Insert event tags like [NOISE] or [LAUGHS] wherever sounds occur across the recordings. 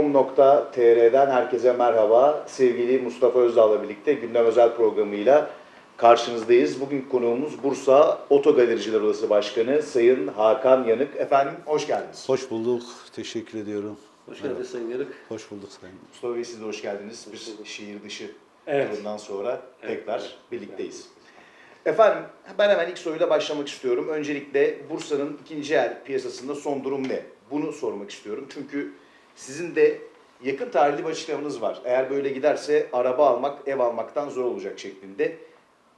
Olay.com.tr'den herkese merhaba. Sevgili Mustafa Özdağ'la birlikte gündem özel programıyla karşınızdayız. Bugün konuğumuz Bursa Otogalericiler Odası Başkanı Sayın Hakan Yanık. Efendim hoş geldiniz. Hoş bulduk. Teşekkür ediyorum. Hoş geldiniz Sayın Yarık. Hoş bulduk Sayın. Mustafa Bey siz de hoş geldiniz. Biz şehir dışı Evet. turundan sonra Evet, tekrar evet. birlikteyiz. Efendim ben hemen ilk soruyla başlamak istiyorum. Öncelikle Bursa'nın ikinci el piyasasında son durum ne? Bunu sormak istiyorum. Çünkü sizin de yakın tarihli bir açıklamanız var. Eğer böyle giderse araba almak ev almaktan zor olacak şeklinde.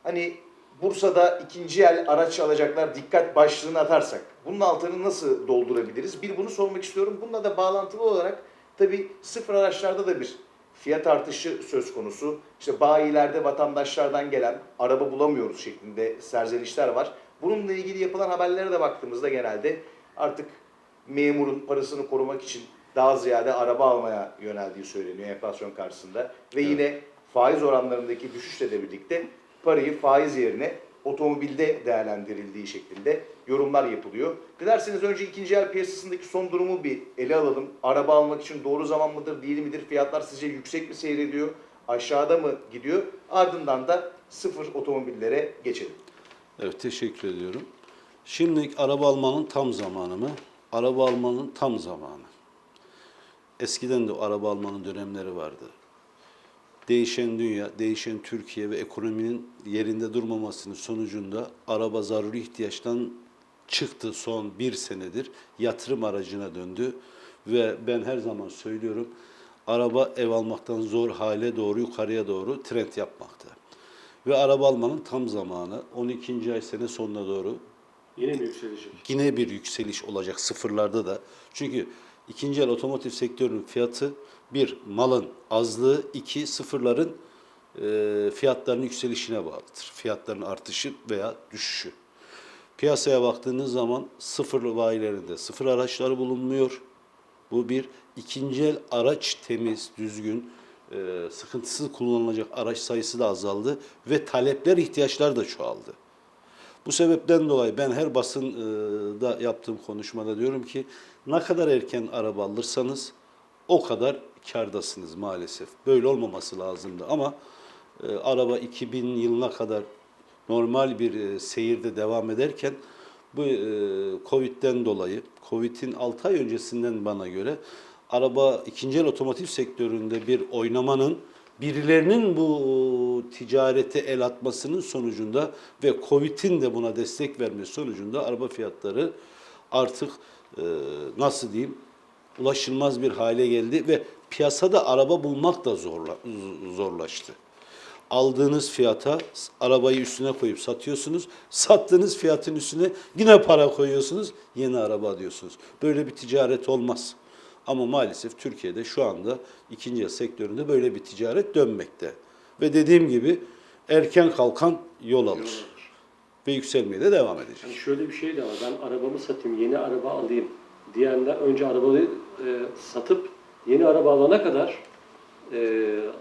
Hani Bursa'da ikinci el araç alacaklar dikkat başlığını atarsak bunun altını nasıl doldurabiliriz? Bir bunu sormak istiyorum. Bununla da bağlantılı olarak tabii sıfır araçlarda da bir fiyat artışı söz konusu. İşte bayilerde vatandaşlardan gelen araba bulamıyoruz şeklinde serzenişler var. Bununla ilgili yapılan haberlere de baktığımızda genelde artık memurun parasını korumak için daha ziyade araba almaya yöneldiği söyleniyor enflasyon karşısında. Ve yine faiz oranlarındaki düşüşle de birlikte parayı faiz yerine otomobilde değerlendirildiği şeklinde yorumlar yapılıyor. Dilerseniz önce ikinci el piyasasındaki son durumu bir ele alalım. Araba almak için doğru zaman mıdır, değil midir? Fiyatlar sizce yüksek mi seyrediyor? Aşağıda mı gidiyor? Ardından da sıfır otomobillere geçelim. Evet teşekkür ediyorum. Şimdi araba almanın tam zamanı mı? Araba almanın tam zamanı. Eskiden de araba almanın dönemleri vardı. Değişen dünya, değişen Türkiye ve ekonominin yerinde durmamasının sonucunda araba zaruri ihtiyaçtan çıktı son bir senedir. Yatırım aracına döndü ve ben her zaman söylüyorum araba ev almaktan zor hale doğru yukarıya doğru trend yapmakta. Ve araba almanın tam zamanı 12. ay sene sonuna doğru Yine mi yükselecek? yine bir yükseliş olacak sıfırlarda da. Çünkü ikinci el otomotiv sektörünün fiyatı bir malın azlığı, iki sıfırların e, fiyatlarının yükselişine bağlıdır. Fiyatların artışı veya düşüşü. Piyasaya baktığınız zaman sıfır bayilerinde sıfır araçları bulunmuyor. Bu bir ikinci el araç temiz, düzgün, e, sıkıntısız kullanılacak araç sayısı da azaldı ve talepler, ihtiyaçlar da çoğaldı. Bu sebepten dolayı ben her basında yaptığım konuşmada diyorum ki ne kadar erken araba alırsanız o kadar kârdasınız maalesef. Böyle olmaması lazımdı ama e, araba 2000 yılına kadar normal bir e, seyirde devam ederken bu e, Covid'den dolayı, Covid'in 6 ay öncesinden bana göre araba ikinci el otomotiv sektöründe bir oynamanın birilerinin bu ticarete el atmasının sonucunda ve Covid'in de buna destek vermesi sonucunda araba fiyatları artık e, nasıl diyeyim ulaşılmaz bir hale geldi ve piyasada araba bulmak da zorla, zorlaştı. Aldığınız fiyata arabayı üstüne koyup satıyorsunuz. Sattığınız fiyatın üstüne yine para koyuyorsunuz. Yeni araba diyorsunuz. Böyle bir ticaret olmaz. Ama maalesef Türkiye'de şu anda ikinci el sektöründe böyle bir ticaret dönmekte. Ve dediğim gibi erken kalkan yol alır. Ve yükselmeye de devam edecek. Yani şöyle bir şey de var. Ben arabamı satayım, yeni araba alayım diyenler önce arabayı e, satıp yeni araba alana kadar e,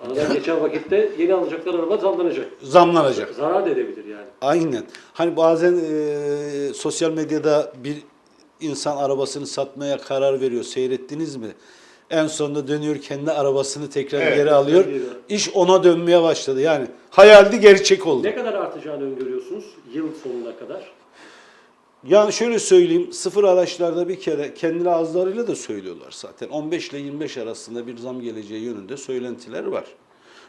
aradan [LAUGHS] geçen vakitte yeni alacaklar araba zamlanacak. Zamlanacak. Zarar da edebilir yani. Aynen. Hani bazen e, sosyal medyada bir insan arabasını satmaya karar veriyor. Seyrettiniz mi? En sonunda dönüyor kendi arabasını tekrar Evet, geri alıyor. geri. İş ona dönmeye başladı. Yani hayaldi gerçek oldu. Ne kadar artacağını öngörüyorsunuz yıl sonuna kadar? Yani şöyle söyleyeyim, sıfır araçlarda bir kere kendi ağızlarıyla da söylüyorlar zaten. 15 ile 25 arasında bir zam geleceği yönünde söylentiler var.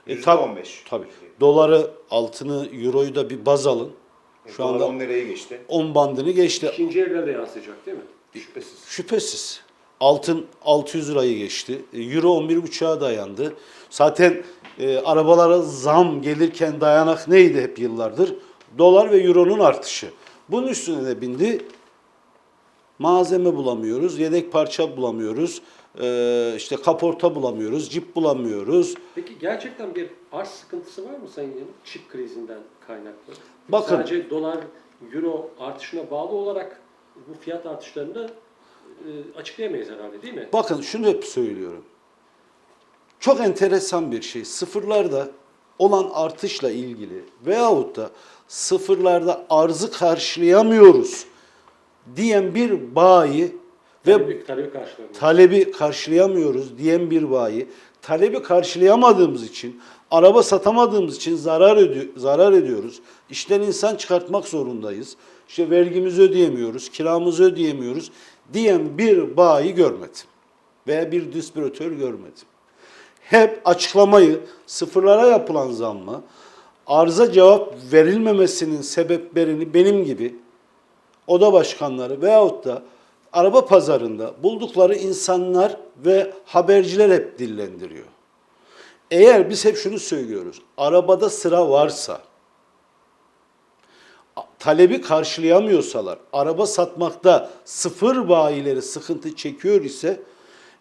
E, tab- 15. Tabii. Doları, altını, euroyu da bir baz alın. Şu Dolar anda 10 liraya geçti. 10 bandını geçti. İkinci evler de yansıyacak değil mi? Şüphesiz. Şüphesiz. Altın 600 lirayı geçti. Euro 11,5'a dayandı. Zaten e, arabalara zam gelirken dayanak neydi hep yıllardır? Dolar ve euronun artışı. Bunun üstüne de bindi. Malzeme bulamıyoruz, yedek parça bulamıyoruz, e, işte kaporta bulamıyoruz, cip bulamıyoruz. Peki gerçekten bir arz sıkıntısı var mı Sayın Yanık? Çip krizinden kaynaklı. Bakın. Sadece dolar, euro artışına bağlı olarak bu fiyat artışlarını e, açıklayamayız herhalde değil mi? Bakın şunu hep söylüyorum. Çok enteresan bir şey. Sıfırlarda olan artışla ilgili veyahut da sıfırlarda arzı karşılayamıyoruz diyen bir bayi ve Talebi, talebi talebi karşılayamıyoruz diyen bir bayi, talebi karşılayamadığımız için, araba satamadığımız için zarar ediyor, zarar ediyoruz. İşten insan çıkartmak zorundayız. İşte vergimizi ödeyemiyoruz, kiramızı ödeyemiyoruz diyen bir bayi görmedim. Veya bir distribütör görmedim. Hep açıklamayı sıfırlara yapılan zammı, arıza cevap verilmemesinin sebeplerini benim gibi oda başkanları veyahut da araba pazarında buldukları insanlar ve haberciler hep dillendiriyor. Eğer biz hep şunu söylüyoruz, arabada sıra varsa, talebi karşılayamıyorsalar, araba satmakta sıfır bayileri sıkıntı çekiyor ise,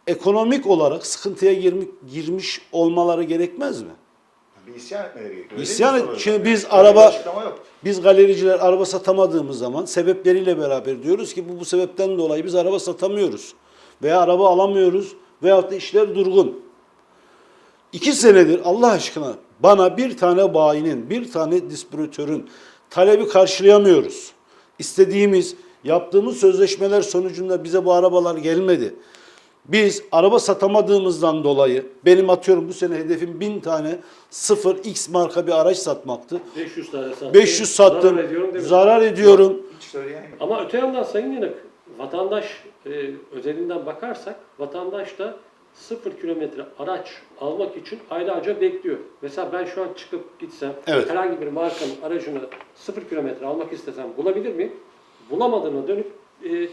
ekonomik olarak sıkıntıya girmi- girmiş olmaları gerekmez mi? Bir isyan etmeleri gerekiyor. İsyan et- şimdi biz Öyle araba-. Biz galericiler araba satamadığımız zaman sebepleriyle beraber diyoruz ki bu, bu sebepten dolayı biz araba satamıyoruz. Veya araba alamıyoruz veyahut da işler durgun. İki senedir Allah aşkına bana bir tane bayinin, bir tane distribütörün talebi karşılayamıyoruz. İstediğimiz, yaptığımız sözleşmeler sonucunda bize bu arabalar gelmedi. Biz araba satamadığımızdan dolayı benim atıyorum bu sene hedefim 1000 tane 0x marka bir araç satmaktı. 500 tane sattım. 500 sattım. Zarar ediyorum değil mi? Zarar ediyorum. Ama öte yandan Sayın Yanık, vatandaş e, özelinden bakarsak, vatandaş da sıfır kilometre araç almak için aylarca bekliyor. Mesela ben şu an çıkıp gitsem, Evet. herhangi bir markanın aracını sıfır kilometre almak istesem bulabilir miyim? Bulamadığına dönüp e,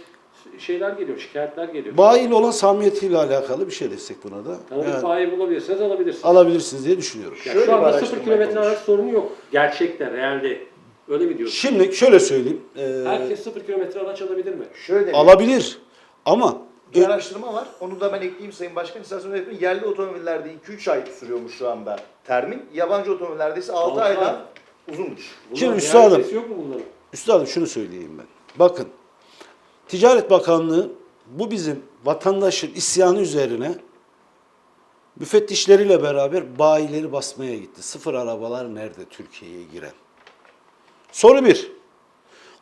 şeyler geliyor, şikayetler geliyor. Bayiyle olan samimiyetiyle alakalı bir şey destek buna da. Tanıdık Yani bayi bulabilirseniz alabilirsiniz. alabilirsiniz diye düşünüyorum. Yani Şöyle şu anda araştırma sıfır kilometre yapılmış. araç sorunu yok. Gerçekte, realde. Öyle mi diyorsun? Şimdi şöyle söyleyeyim. Ee, Herkes sıfır kilometre araç alabilir mi? Şöyle alabilir ama bir araştırma var. Onu da ben ekleyeyim Sayın Başkan. İsterseniz öğretmenim. Yerli otomobillerde 2-3 ay sürüyormuş şu anda termin. Yabancı otomobillerde ise 6 Altı aydan ay. uzunmuş. Bunların Şimdi üstadım- yok mu bunların? üstadım şunu söyleyeyim ben. Bakın Ticaret Bakanlığı bu bizim vatandaşın isyanı üzerine müfettişleriyle beraber bayileri basmaya gitti. Sıfır arabalar nerede Türkiye'ye giren? Soru bir.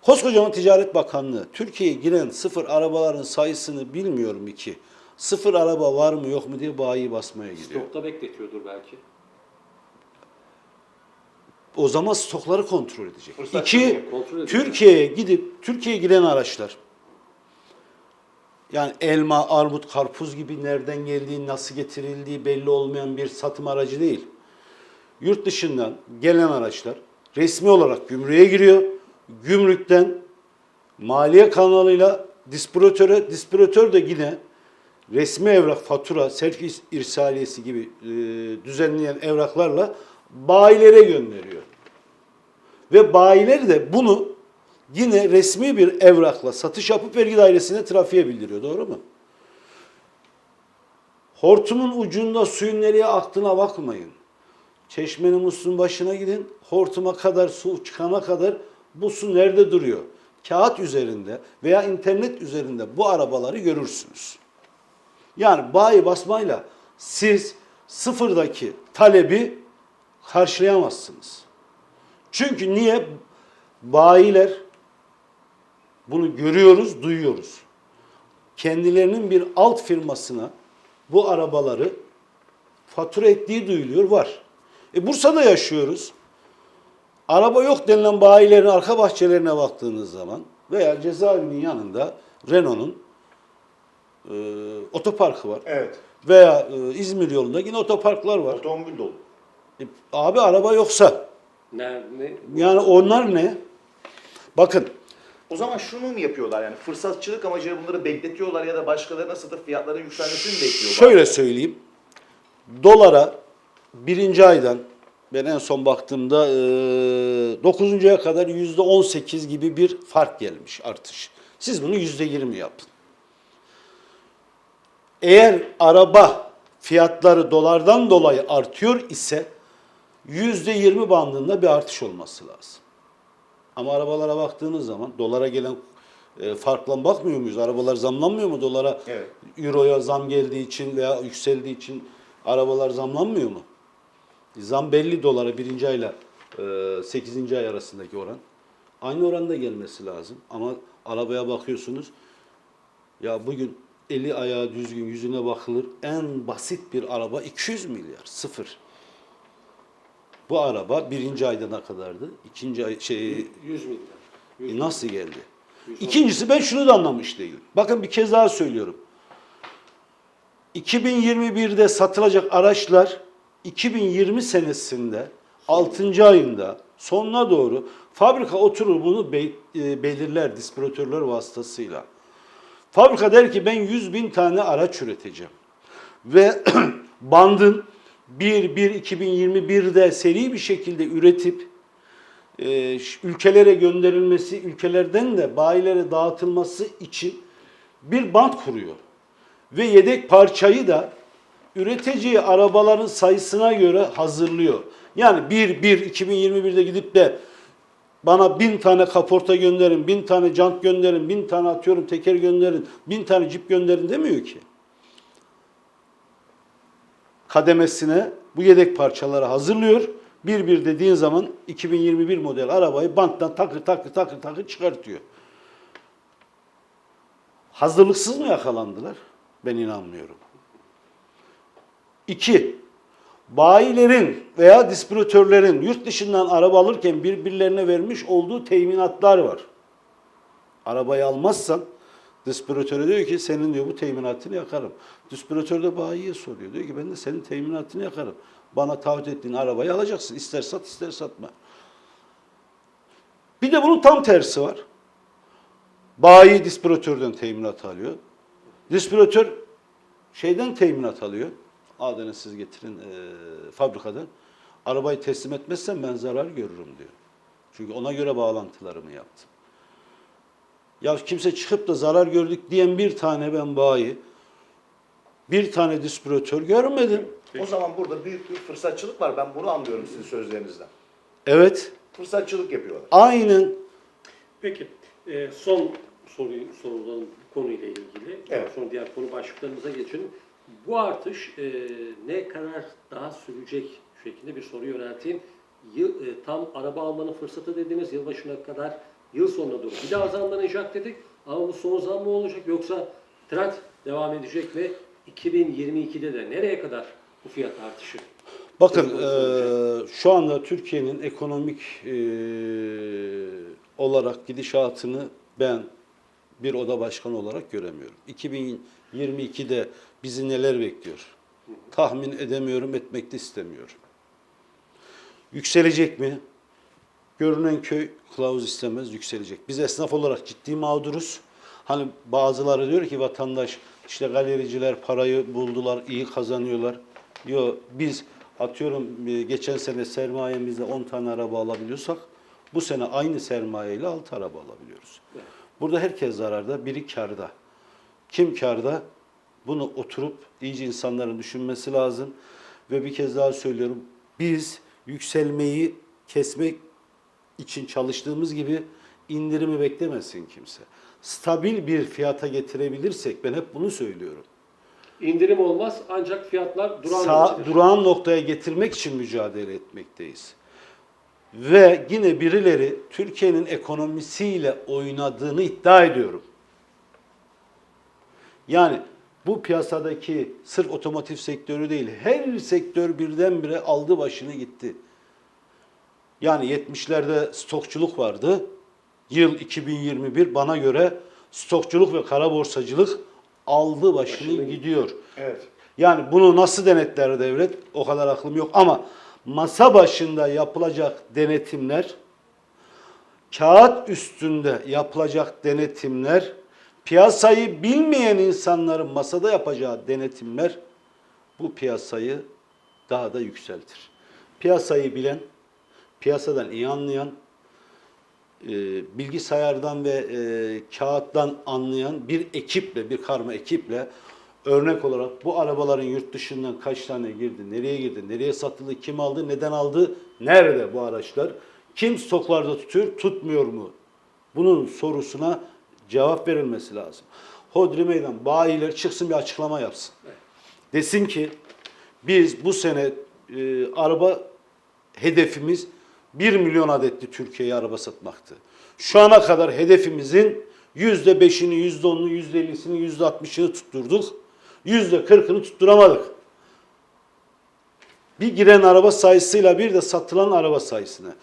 Koskocaman Ticaret Bakanlığı Türkiye'ye giren sıfır arabaların sayısını bilmiyorum ki. Sıfır araba var mı yok mu diye bayi basmaya gidiyor. Stokta bekletiyordur belki. O zaman stokları kontrol edecek. Fırsat İki. Türkiye'ye gidip Türkiye'ye giren araçlar yani elma, armut, karpuz gibi nereden geldiği, nasıl getirildiği belli olmayan bir satım aracı değil. Yurt dışından gelen araçlar resmi olarak gümrüğe giriyor. Gümrükten maliye kanalıyla distribütöre, distribütör de yine resmi evrak, fatura, servis irsaliyesi gibi e, düzenleyen evraklarla bayilere gönderiyor. Ve bayileri de bunu yine resmi bir evrakla satış yapıp vergi dairesine trafiğe bildiriyor. Doğru mu? Hortumun ucunda suyun nereye aktığına bakmayın. Çeşmenin musluğun başına gidin. Hortuma kadar su çıkana kadar bu su nerede duruyor? Kağıt üzerinde veya internet üzerinde bu arabaları görürsünüz. Yani bayi basmayla siz sıfırdaki talebi karşılayamazsınız. Çünkü niye? Bayiler bunu görüyoruz, duyuyoruz. Kendilerinin bir alt firmasına bu arabaları fatura ettiği duyuluyor, var. E Bursa'da yaşıyoruz. Araba yok denilen bayilerin arka bahçelerine baktığınız zaman veya cezaevinin yanında Renault'un e, otoparkı var. Evet. Veya e, İzmir yolunda yine otoparklar var. Otomobil dolu. E, abi araba yoksa Ne, ne, yani onlar ne? Bakın O zaman şunu mu yapıyorlar yani fırsatçılık amacıyla bunları bekletiyorlar ya da başkalarına satıp fiyatların yükselmesini mi bekliyorlar? şöyle söyleyeyim. Dolara birinci aydan ben en son baktığımda e, 9. aya kadar yüzde 18 gibi bir fark gelmiş artış. Siz bunu yüzde 20 yapın. Eğer araba fiyatları dolardan dolayı artıyor ise yüzde 20 bandında bir artış olması lazım. Ama arabalara baktığınız zaman dolara gelen e, farkla bakmıyor muyuz? Arabalar zamlanmıyor mu dolara? Evet. Euroya zam geldiği için veya yükseldiği için arabalar zamlanmıyor mu? Zam belli dolara birinci ayla e, 8. ay arasındaki oran. Aynı oranda gelmesi lazım. Ama arabaya bakıyorsunuz Ya bugün eli ayağı düzgün yüzüne bakılır. En basit bir araba 200 milyar. Sıfır. Bu araba birinci ayda ne kadardı? İkinci ay şey 100 milyar. 100 e, nasıl geldi? 110. İkincisi ben şunu da anlamış değilim. Bakın bir kez daha söylüyorum. 2021'de satılacak araçlar 2020 senesinde 6. ayında sonuna doğru fabrika oturur bunu e, belirler distribütörler vasıtasıyla. Fabrika der ki ben 100 bin tane araç üreteceğim. Ve [CLEARS THROAT] bandın 1-1-2021'de seri bir şekilde üretip e, ülkelere gönderilmesi, ülkelerden de bayilere dağıtılması için bir bant kuruyor. Ve yedek parçayı da üreteceği arabaların sayısına göre hazırlıyor. Yani 1-1-2021'de gidip de bana bin tane kaporta gönderin, bin tane jant gönderin, bin tane atıyorum teker gönderin, bin tane cip gönderin demiyor ki. Kademesine bu yedek parçaları hazırlıyor. Bir bir dediğin zaman 2021 model arabayı banttan takır takır takır takır çıkartıyor. Hazırlıksız mı yakalandılar? Ben inanmıyorum. İki, bayilerin veya distribütörlerin yurt dışından araba alırken birbirlerine vermiş olduğu teminatlar var. Arabayı almazsan distribütörü diyor ki senin diyor bu teminatını yakarım. Distribütör de bayiye soruyor. Diyor ki ben de senin teminatını yakarım. Bana taahhüt ettiğin arabayı alacaksın. İster sat ister satma. Bir de bunun tam tersi var. Bayi distribütörden teminat alıyor. Distribütör şeyden teminat alıyor. Adını siz getirin e, fabrikadan. Arabayı teslim etmezsen ben zarar görürüm diyor. Çünkü ona göre bağlantılarımı yaptım. Ya kimse çıkıp da zarar gördük diyen bir tane ben bayi, bir tane distribütör görmedim. O zaman burada büyük bir fırsatçılık var. Ben bunu anlıyorum sizin sözlerinizden. Evet, Fırsatçılık yapıyorlar. aynen Peki e, son soruyu sorulan konuyla ilgili. Evet. Sonra diğer konu başlıklarımıza geçelim. Bu artış e, ne kadar daha sürecek şeklinde bir soru yönelteyim. Yıl, e, tam araba almanın fırsatı dediğimiz yılbaşına kadar yıl sonuna doğru bir daha zamlanacak dedik. Ama bu son zam mı olacak yoksa trend devam edecek ve 2022'de de nereye kadar bu fiyat artışı? Bakın eee, şu anda Türkiye'nin ekonomik eee, olarak gidişatını ben bir oda başkanı olarak göremiyorum. 2022'de bizi neler bekliyor? Tahmin edemiyorum, etmek de istemiyorum. Yükselecek mi? Görünen köy kılavuz istemez, yükselecek. Biz esnaf olarak ciddi mağduruz. Hani bazıları diyor ki vatandaş işte galericiler parayı buldular, iyi kazanıyorlar. Yok biz atıyorum e, geçen sene sermayemizde 10 tane araba alabiliyorsak bu sene aynı sermayeyle 6 araba alabiliyoruz. Burada herkes zararda, biri karda. Kim karda? Bunu oturup iyice insanların düşünmesi lazım. Ve bir kez daha söylüyorum. Biz yükselmeyi kesmek için çalıştığımız gibi indirimi beklemesin kimse. Stabil bir fiyata getirebilirsek ben hep bunu söylüyorum. İndirim olmaz ancak fiyatlar duran Sağ, durağan noktaya getirmek için mücadele etmekteyiz. Ve yine birileri Türkiye'nin ekonomisiyle oynadığını iddia ediyorum. Yani bu piyasadaki sırf otomotiv sektörü değil, her sektör birdenbire aldı başını gitti. Yani 70'lerde stokçuluk vardı. Yıl 2021 bana göre stokçuluk ve kara borsacılık aldı başını Başını gidiyor. Evet. Yani bunu nasıl denetler devlet? O kadar aklım yok ama masa başında yapılacak denetimler, kağıt üstünde yapılacak denetimler, piyasayı bilmeyen insanların masada yapacağı denetimler bu piyasayı daha da yükseltir. Piyasayı bilen, piyasadan iyi anlayan, e, bilgisayardan ve e, kağıttan anlayan bir ekiple, bir karma ekiple örnek olarak bu arabaların yurt dışından kaç tane girdi, nereye girdi, nereye satıldı, kim aldı, neden aldı, nerede bu araçlar, kim stoklarda tutuyor, tutmuyor mu? Bunun sorusuna cevap verilmesi lazım. Hodri meydan, bayiler çıksın bir açıklama yapsın. Desin ki biz bu sene e, araba hedefimiz 1 milyon adetli Türkiye'ye araba satmaktı. Şu ana kadar hedefimizin Yüzde beşini, yüzde onunu, yüzde ellisini, yüzde altmışını tutturduk. Yüzde kırkını tutturamadık. Bir giren araba sayısıyla bir de satılan araba sayısını.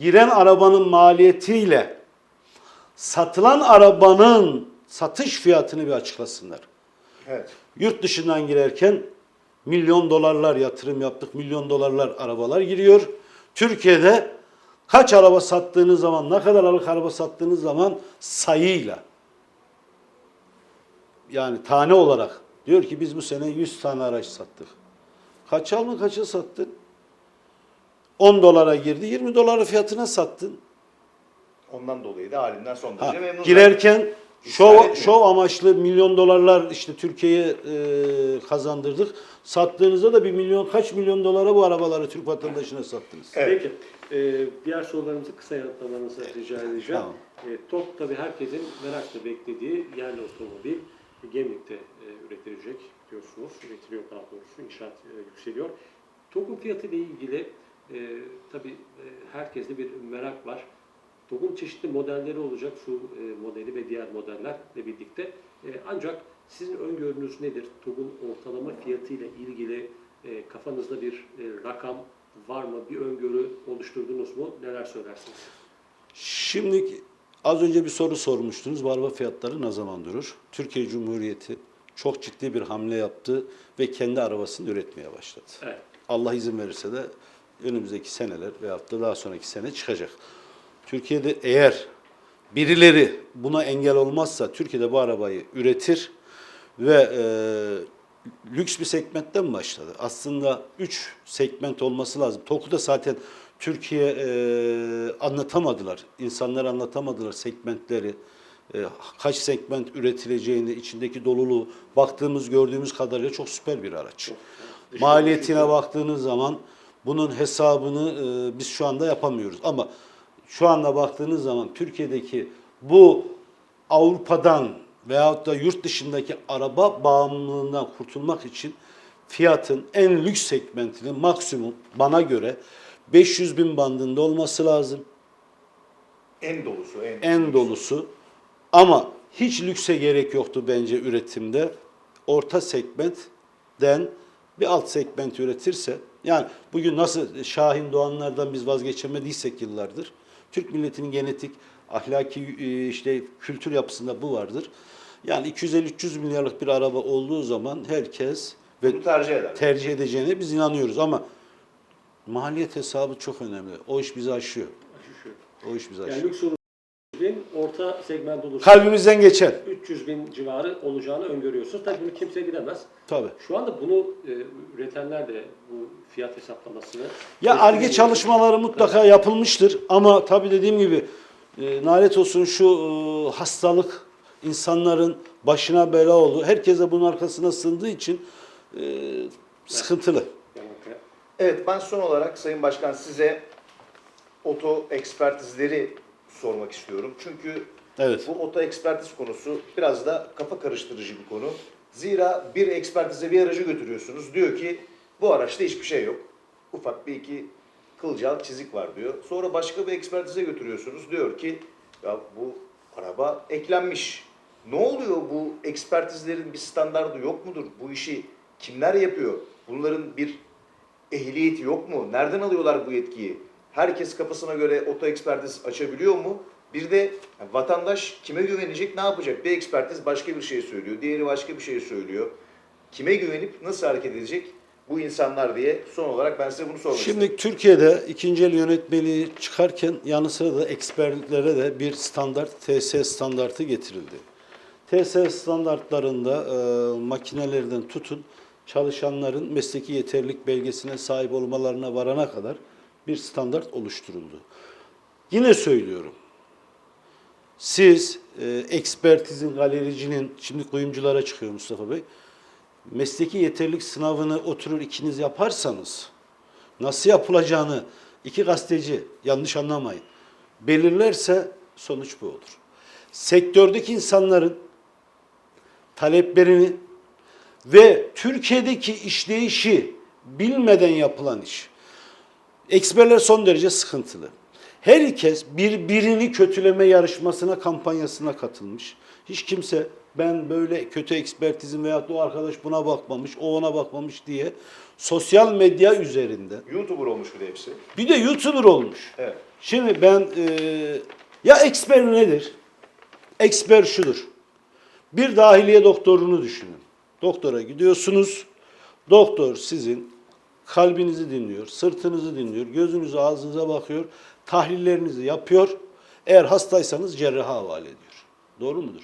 Giren arabanın maliyetiyle satılan arabanın satış fiyatını bir açıklasınlar. Evet. Yurt dışından girerken milyon dolarlar yatırım yaptık. Milyon dolarlar arabalar giriyor. Türkiye'de kaç araba sattığınız zaman, ne kadar aralık araba sattığınız zaman sayıyla yani tane olarak diyor ki biz bu sene 100 tane araç sattık. Kaç al mı kaça sattın? 10 dolara girdi, 20 dolara fiyatına sattın. Ondan dolayı da halimden son Ha, derece memnunum. girerken şov, şov amaçlı milyon dolarlar işte Türkiye'ye e, kazandırdık. Sattığınızda da bir milyon kaç milyon dolara bu arabaları Türk vatandaşına sattınız. Evet. Peki. e, diğer sorularımızı kısa yanıtlamanızı rica edeceğim. Tamam. E, TOK tabii herkesin merakla beklediği yerli otomobil Gemlik'te e, üretilecek diyorsunuz. Üretiliyor daha doğrusu. İnşaat e, yükseliyor. TOK'un fiyatı ile ilgili e, tabii e, herkeste bir merak var. TOG'un çeşitli modelleri olacak şu e, modeli ve diğer modellerle birlikte. E, ancak sizin öngörünüz nedir? TOG'un ortalama fiyatı ile ilgili e, kafanızda bir e, rakam var mı? Bir öngörü oluşturdunuz mu? Neler söylersiniz? Şimdi az önce bir soru sormuştunuz. Bu araba fiyatları ne zaman durur? Türkiye Cumhuriyeti çok ciddi bir hamle yaptı ve kendi arabasını üretmeye başladı. Evet. Allah izin verirse de önümüzdeki seneler veyahut da daha sonraki sene çıkacak. Türkiye'de eğer birileri buna engel olmazsa Türkiye'de bu arabayı üretir ve e, lüks bir segmentten başladı. Aslında üç segment olması lazım. TOK'u da zaten Türkiye e, anlatamadılar. İnsanlar anlatamadılar segmentleri. E, kaç segment üretileceğini, içindeki doluluğu baktığımız, gördüğümüz kadarıyla çok süper bir araç. Maliyetine baktığınız zaman bunun hesabını e, biz şu anda yapamıyoruz. Ama şu anda baktığınız zaman Türkiye'deki bu Avrupa'dan veyahut da yurt dışındaki araba bağımlılığından kurtulmak için fiyatın en lüks segmentinin maksimum bana göre 500 bin bandında olması lazım. En dolusu, en, En dolusu. Ama hiç lükse gerek yoktu bence üretimde. Orta segmentten bir alt segment üretirse yani bugün nasıl Şahin Doğanlardan biz vazgeçemediysek yıllardır Türk milletinin genetik ahlaki e, işte kültür yapısında bu vardır. Yani 250-300 milyarlık bir araba olduğu zaman herkes ve Bunu tercih eder. tercih edeceğine biz inanıyoruz ama maliyet hesabı çok önemli. O iş bizi aşıyor. Şu. O iş bizi Yani aşıyor. lüks olur bin, orta segment olursa Kalbimizden geçer. 300 bin civarı olacağını öngörüyorsunuz. Tabii bunu kimse bilemez. Tabii. Şu anda bunu e, üretenler de bu fiyat hesaplamasını Ya ARGE çalışmaları mutlaka yapılmıştır ama tabii dediğim gibi e, nalet olsun şu e, hastalık insanların başına bela oldu. Herkes de bunun arkasına sığındığı için e, sıkıntılı. Yani, Evet ben son olarak Sayın Başkan size oto ekspertizleri sormak istiyorum. Çünkü Evet. bu oto ekspertiz konusu biraz da kafa karıştırıcı bir konu. Zira bir ekspertize bir aracı götürüyorsunuz. Diyor ki bu araçta hiçbir şey yok. Ufak bir iki kılcal çizik var diyor. Sonra başka bir ekspertize götürüyorsunuz. Diyor ki ya bu araba eklenmiş. Ne oluyor bu ekspertizlerin bir standardı yok mudur? Bu işi kimler yapıyor? Bunların bir ehliyeti yok mu? Nereden alıyorlar bu yetkiyi? Herkes kafasına göre oto ekspertiz açabiliyor mu? Bir de vatandaş kime güvenecek, ne yapacak? Bir ekspertiz başka bir şey söylüyor, diğeri başka bir şey söylüyor. Kime güvenip nasıl hareket edecek bu insanlar diye son olarak ben size bunu sormak istedim. Şimdi Türkiye'de ikinci el yönetmeliği çıkarken yanı sıra da ekspertlere de bir standart TS standartı getirildi. TS standartlarında e, makinelerden tutun çalışanların mesleki yeterlilik belgesine sahip olmalarına varana kadar bir standart oluşturuldu. Yine söylüyorum. Siz e, ekspertizin, galericinin, şimdi kuyumculara çıkıyor Mustafa Bey. Mesleki yeterlilik sınavını oturur ikiniz yaparsanız nasıl yapılacağını iki gazeteci yanlış anlamayın belirlerse sonuç bu olur. Sektördeki insanların taleplerini ve Türkiye'deki işleyişi bilmeden yapılan iş. Eksperler son derece sıkıntılı. Herkes birbirini kötüleme yarışmasına, kampanyasına katılmış. Hiç kimse ben böyle kötü ekspertizim veyahut da o arkadaş buna bakmamış, o ona bakmamış diye sosyal medya üzerinde YouTuber olmuş bir de hepsi. bir de YouTuber olmuş. Evet. Şimdi ben eee, ya eksper nedir? Eksper şudur. Bir dahiliye doktorunu düşünün. Doktora gidiyorsunuz. Doktor sizin kalbinizi dinliyor, sırtınızı dinliyor, gözünüzü ağzınıza bakıyor, tahlillerinizi yapıyor. Eğer hastaysanız cerraha havale ediyor. Doğru mudur?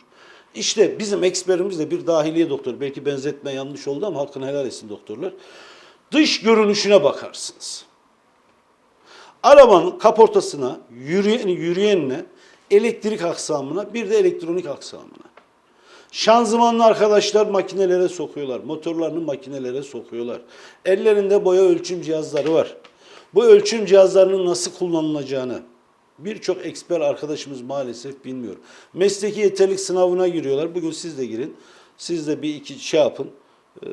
İşte bizim eksperimiz de bir dahiliye doktor. Belki benzetme yanlış oldu ama hakkını helal etsin doktorlar. Dış görünüşüne bakarsınız. Arabanın kaportasına, yürüyen, yürüyenine, elektrik aksamına, bir de elektronik aksamına. Şanzımanlı arkadaşlar makinelere sokuyorlar. Motorlarını makinelere sokuyorlar. Ellerinde boya ölçüm cihazları var. Bu ölçüm cihazlarının nasıl kullanılacağını birçok eksper arkadaşımız maalesef bilmiyor. Mesleki yeterlik sınavına giriyorlar. Bugün siz de girin. Siz de bir iki şey yapın. Ee,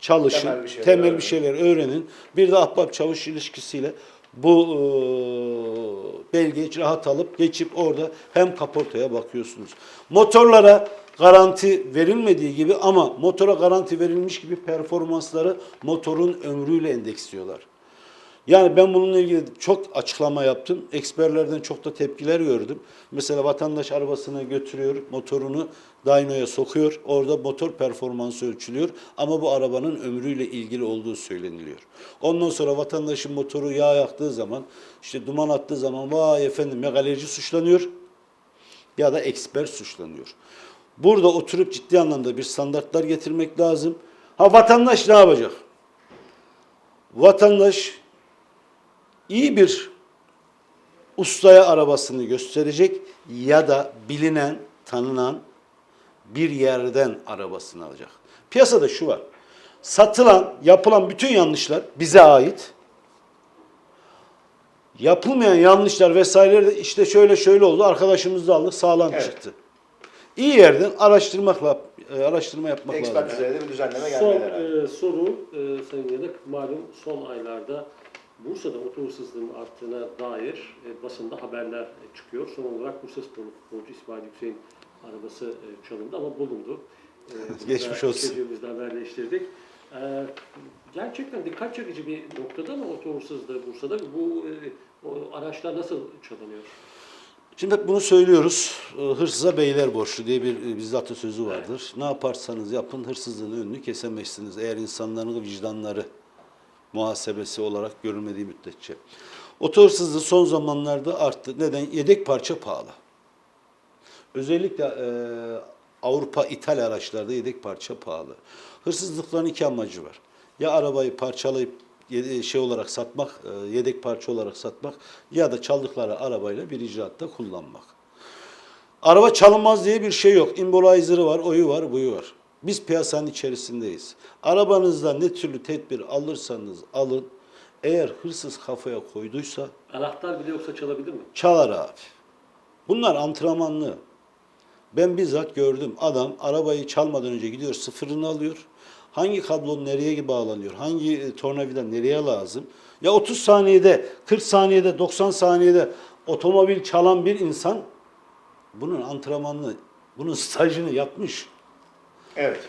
çalışın. Temel bir şeyler temel öğrenin. bir şeyler öğrenin. Bir de ahbap çavuş ilişkisiyle bu e, belgeyi rahat alıp geçip orada hem kaportaya bakıyorsunuz. Motorlara garanti verilmediği gibi ama motora garanti verilmiş gibi performansları motorun ömrüyle endeksliyorlar. Yani ben bununla ilgili çok açıklama yaptım. Eksperlerden çok da tepkiler gördüm. Mesela vatandaş arabasına götürüyor, motorunu dyno'ya sokuyor. Orada motor performansı ölçülüyor. Ama bu arabanın ömrüyle ilgili olduğu söyleniliyor. Ondan sonra vatandaşın motoru yağ yaktığı zaman, işte duman attığı zaman vay efendim ya galerici suçlanıyor ya da eksper suçlanıyor. Burada oturup ciddi anlamda bir standartlar getirmek lazım. Ha vatandaş ne yapacak? Vatandaş iyi bir ustaya arabasını gösterecek ya da bilinen, tanınan bir yerden arabasını alacak. Piyasada şu var. Satılan, yapılan bütün yanlışlar bize ait. Yapılmayan yanlışlar vesaireler de işte şöyle şöyle oldu. Arkadaşımız da aldık sağlam Evet. çıktı. İyi yerden araştırmakla e, araştırma yapmak lazım. Ekspertizlere de bir düzenleme Son gelmeli herhalde. e, soru e, Sayın Yanık, malum son aylarda Bursa'da oto hırsızlığının arttığına dair e, basında haberler e, çıkıyor. Son olarak Bursa Spor futbolcu İsmail Yüksek'in arabası e, çalındı ama bulundu. E, Geçmiş olsun. Çocuğumuzda haberleştirdik. E, gerçekten dikkat çekici bir noktada mı oto hırsızlığı Bursa'da? Bu e, o araçlar nasıl çalınıyor? Şimdi hep bunu söylüyoruz. E, Hırsıza beyler borçlu diye bir e, bizde atasözü vardır. Ne yaparsanız yapın hırsızlığın önünü kesemezsiniz. Eğer insanların vicdanları muhasebesi olarak görülmediği müddetçe. Oto hırsızlığı son zamanlarda arttı. Neden? Yedek parça pahalı. Özellikle e, Avrupa ithal araçlarda yedek parça pahalı. Hırsızlıkların iki amacı var. Ya arabayı parçalayıp şey olarak satmak, e, yedek parça olarak satmak ya da çaldıkları arabayla bir icraatta kullanmak. Araba çalınmaz diye bir şey yok. Imbolizer'ı var, oyu var, buyu var. Biz piyasanın içerisindeyiz. Arabanızda ne türlü tedbir alırsanız alın. Eğer hırsız kafaya koyduysa Anahtar bile yoksa çalabilir mi? çalar abi. Bunlar antrenmanlı. Ben bizzat gördüm. Adam arabayı çalmadan önce gidiyor sıfırını alıyor. Hangi kablo nereye bağlanıyor? Hangi e, tornavida nereye lazım? Ya 30 saniyede, 40 saniyede, 90 saniyede otomobil çalan bir insan bunun antrenmanını, bunun stajını yapmış. Evet.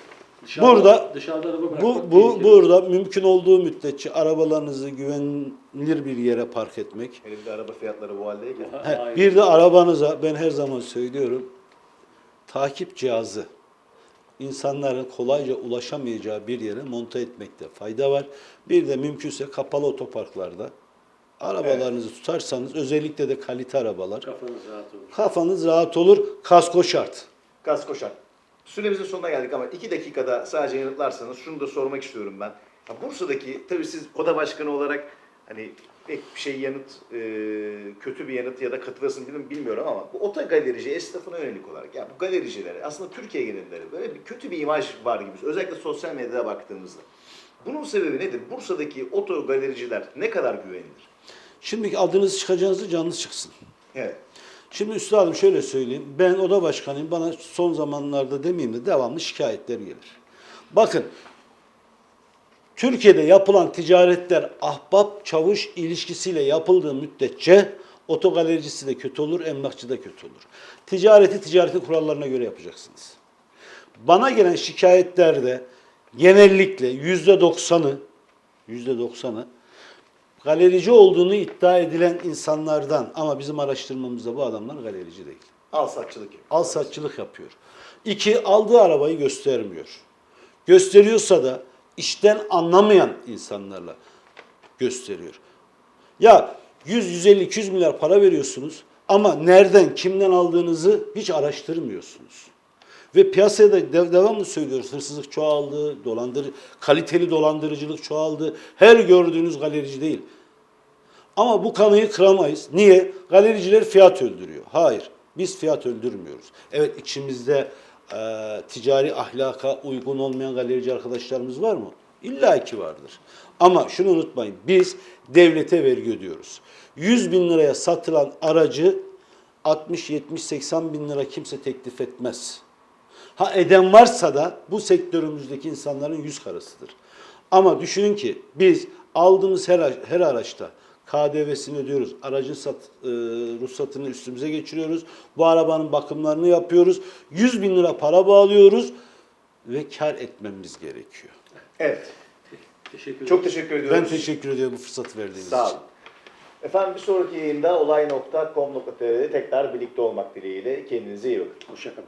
Dışarıda, Burada- dışarıda araba Bu, bu tehlikeli. burada mümkün olduğu müddetçe arabalarınızı güvenilir bir yere park etmek. Hele bir de araba fiyatları bu haldeyken. Ha, He, [LAUGHS] bir de arabanıza ben her zaman söylüyorum takip cihazı insanların kolayca ulaşamayacağı bir yere monte etmekte fayda var. Bir de mümkünse kapalı otoparklarda arabalarınızı tutarsanız özellikle de kalite arabalar Kafanız rahat olur. kafanız rahat olur. Kasko şart. Gaz koşar. Süremizin sonuna geldik ama iki dakikada sadece yanıtlarsanız şunu da sormak istiyorum ben. Bursa'daki tabii siz oda başkanı olarak hani pek bir şey yanıt e, kötü bir yanıt ya da katılırsın bilmiyorum, bilmiyorum ama bu oto galerici esnafına yönelik olarak ya bu galericilere aslında Türkiye genelinde böyle bir kötü bir imaj var gibi özellikle sosyal medyada baktığımızda. Bunun sebebi nedir? Bursa'daki oto galericiler ne kadar güvenilir? Şimdi adınız çıkacağınızı canınız çıksın. Evet. Şimdi üstadım şöyle söyleyeyim. Ben oda başkanıyım. Bana son zamanlarda demeyeyim de devamlı şikayetler gelir. Bakın Türkiye'de yapılan ticaretler ahbap çavuş ilişkisiyle yapıldığı müddetçe Otogalericisi de kötü olur, emlakçı da kötü olur. Ticareti ticaretin kurallarına göre yapacaksınız. Bana gelen şikayetlerde genellikle yüzde doksanı, yüzde doksanı galerici olduğunu iddia edilen insanlardan ama bizim araştırmamızda bu adamlar galerici değil. Al satçılık yapıyor. Al satçılık yapıyor. İki, aldığı arabayı göstermiyor. Gösteriyorsa da işten anlamayan insanlarla gösteriyor. Ya 100, 150, 200 milyar para veriyorsunuz ama nereden, kimden aldığınızı hiç araştırmıyorsunuz. Ve piyasaya da dev- devamlı söylüyoruz. Hırsızlık çoğaldı, dolandır, kaliteli dolandırıcılık çoğaldı. Her gördüğünüz galerici değil. Ama bu kanıyı kıramayız. Niye? Galericiler fiyat öldürüyor. Hayır. Biz fiyat öldürmüyoruz. Evet içimizde e, ticari ahlaka uygun olmayan galerici arkadaşlarımız var mı? İlla ki vardır. Ama şunu unutmayın. Biz devlete vergi ödüyoruz. 100 bin liraya satılan aracı 60, 70, 80 bin lira kimse teklif etmez. Ha eden varsa da bu sektörümüzdeki insanların yüz karasıdır. Ama düşünün ki biz aldığımız her, her araçta KDV'sini ödüyoruz. Aracın sat, e, ruhsatını üstümüze geçiriyoruz. Bu arabanın bakımlarını yapıyoruz. 100 bin lira para bağlıyoruz ve kar etmemiz gerekiyor. Evet. Teşekkür ederim. Çok teşekkür ediyoruz. Ben teşekkür ediyorum bu fırsatı verdiğiniz Sağ için. olun. Efendim bir sonraki yayında olay.com.tr'de tekrar birlikte olmak dileğiyle. Kendinize iyi bakın. Hoşçakalın.